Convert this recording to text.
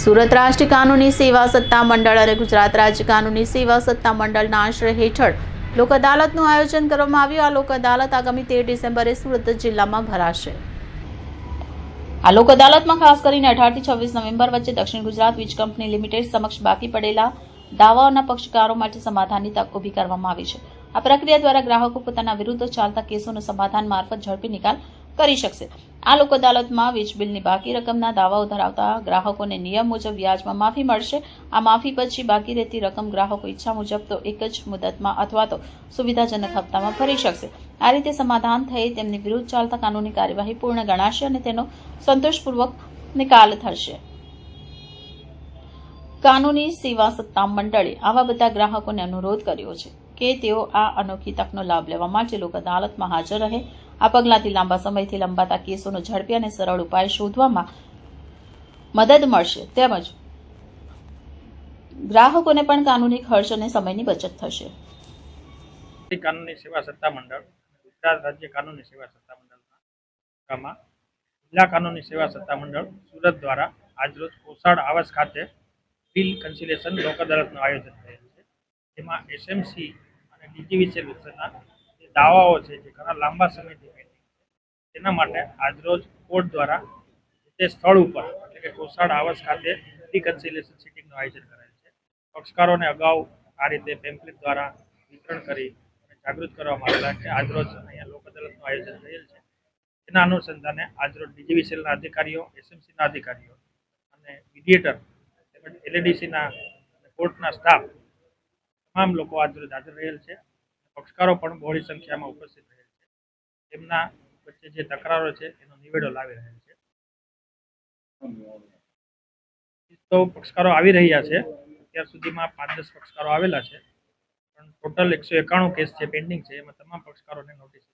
સુરત રાષ્ટ્ર કાનૂની સેવા સત્તા મંડળ અને ગુજરાત રાજ્ય કાનૂની સેવા સત્તા મંડળના આશ્રય હેઠળ લોક અદાલતનું આયોજન કરવામાં આવ્યું. આ લોક અદાલત આગામી તેર ડિસેમ્બરે સુરત જિલ્લામાં ભરાશે. આ લોક અદાલતમાં ખાસ કરીને અઢારથી છવ્વીસ નવેમ્બર વચ્ચે દક્ષિણ ગુજરાત વીજ કંપની લિમિટેડ સમક્ષ બાકી પડેલા દાવાઓના પક્ષકારો માટે સમાધાનની તક ઊભી કરવામાં આવી છે. આ પ્રક્રિયા દ્વારા ગ્રાહકો પોતાના વિરુદ્ધ ચાલતા કેસોનું સમાધાન મારફત ઝડપી નિકાલ કરી શકશે. આ લોક અદાલતમાં વીજ બાકી રકમના દાવાઓ ધરાવતા ગ્રાહકોને નિયમ મુજબ વ્યાજમાં માફી મળશે. આ માફી પછી બાકી રહેતી રકમ ગ્રાહકો ઈચ્છા મુજબ તો એક જ મુદતમાં અથવા તો સુવિધાજનક હપ્તામાં ભરી શકશે. આ રીતે સમાધાન થઈ તેમની વિરુદ્ધ ચાલતા કાનૂની કાર્યવાહી પૂર્ણ ગણાશે અને તેનો સંતોષપૂર્વક નિકાલ થશે. કાનૂની સેવા સત્તા મંડળે આવા બધા ગ્રાહકોને અનુરોધ કર્યો છે કે તેઓ આ અનોખી તકનો લાભ લેવા માટે લોક અદાલતમાં હાજર રહે. આ પગલાંથી લાંબા સમયથી લંબાતા કેસોનો ઝડપી અને સરળ ઉપાય શોધવામાં મદદ મળશે. તેમજ ગ્રાહકોને પણ કાનૂની ખર્ચ અને સમયની બચત થશે. કાનૂની સેવા સત્તા મંડળ ગુજરાત રાજ્ય કાનૂની સેવા સત્તા જિલ્લા કાનૂની સેવા સત્તા સુરત દ્વારા આજરોજ કોસાડ આવાસ ખાતે બિલ કન્સિલેશન લોક અદાલતનું આયોજન થયેલ છે. જેમાં એસએમસી અને ડીજીવીસીએલ વિશેના દાવાઓ છે જે ઘણા લાંબા સમયથી પેન્ડિંગ છે. તેના માટે આજરોજ કોર્ટ દ્વારા તે સ્થળ ઉપર, એટલે કે કોસાડ આવાસ ખાતે રિકન્સિલેશન સિટિંગનું આયોજન કરાયેલ છે. પક્ષકારોને અગાઉ આ રીતે પેમ્પલેટ દ્વારા વિતરણ કરી અને જાગૃત કરવામાં આવેલા છે. આજરોજ અહીંયા લોક અદાલતનું આયોજન થયેલ છે. તેના અનુસંધાને આજરોજ ડીજીવીસીએલના અધિકારીઓ, એસએમસીના અધિકારીઓ અને મીડિયેટર તેમજ એલએડીસીના કોર્ટના સ્ટાફ, તમામ લોકો આજરોજ હાજર રહેલ છે. પક્ષકારો પણ બહોળી સંખ્યામાં ઉપસ્થિત રહેલ છે. તેમના વચ્ચે જે તકરારો છે, એનો નિવેડો લાવી રહેલ છે. તો પક્ષકારો આવી રહ્યા છે. અત્યાર સુધીમાં પાંચ દસ પક્ષકારો આવેલા છે. પણ ટોટલ એકસો એકાણું કેસ છે પેન્ડિંગ છે, એમાં તમામ પક્ષકારોને નોટિસ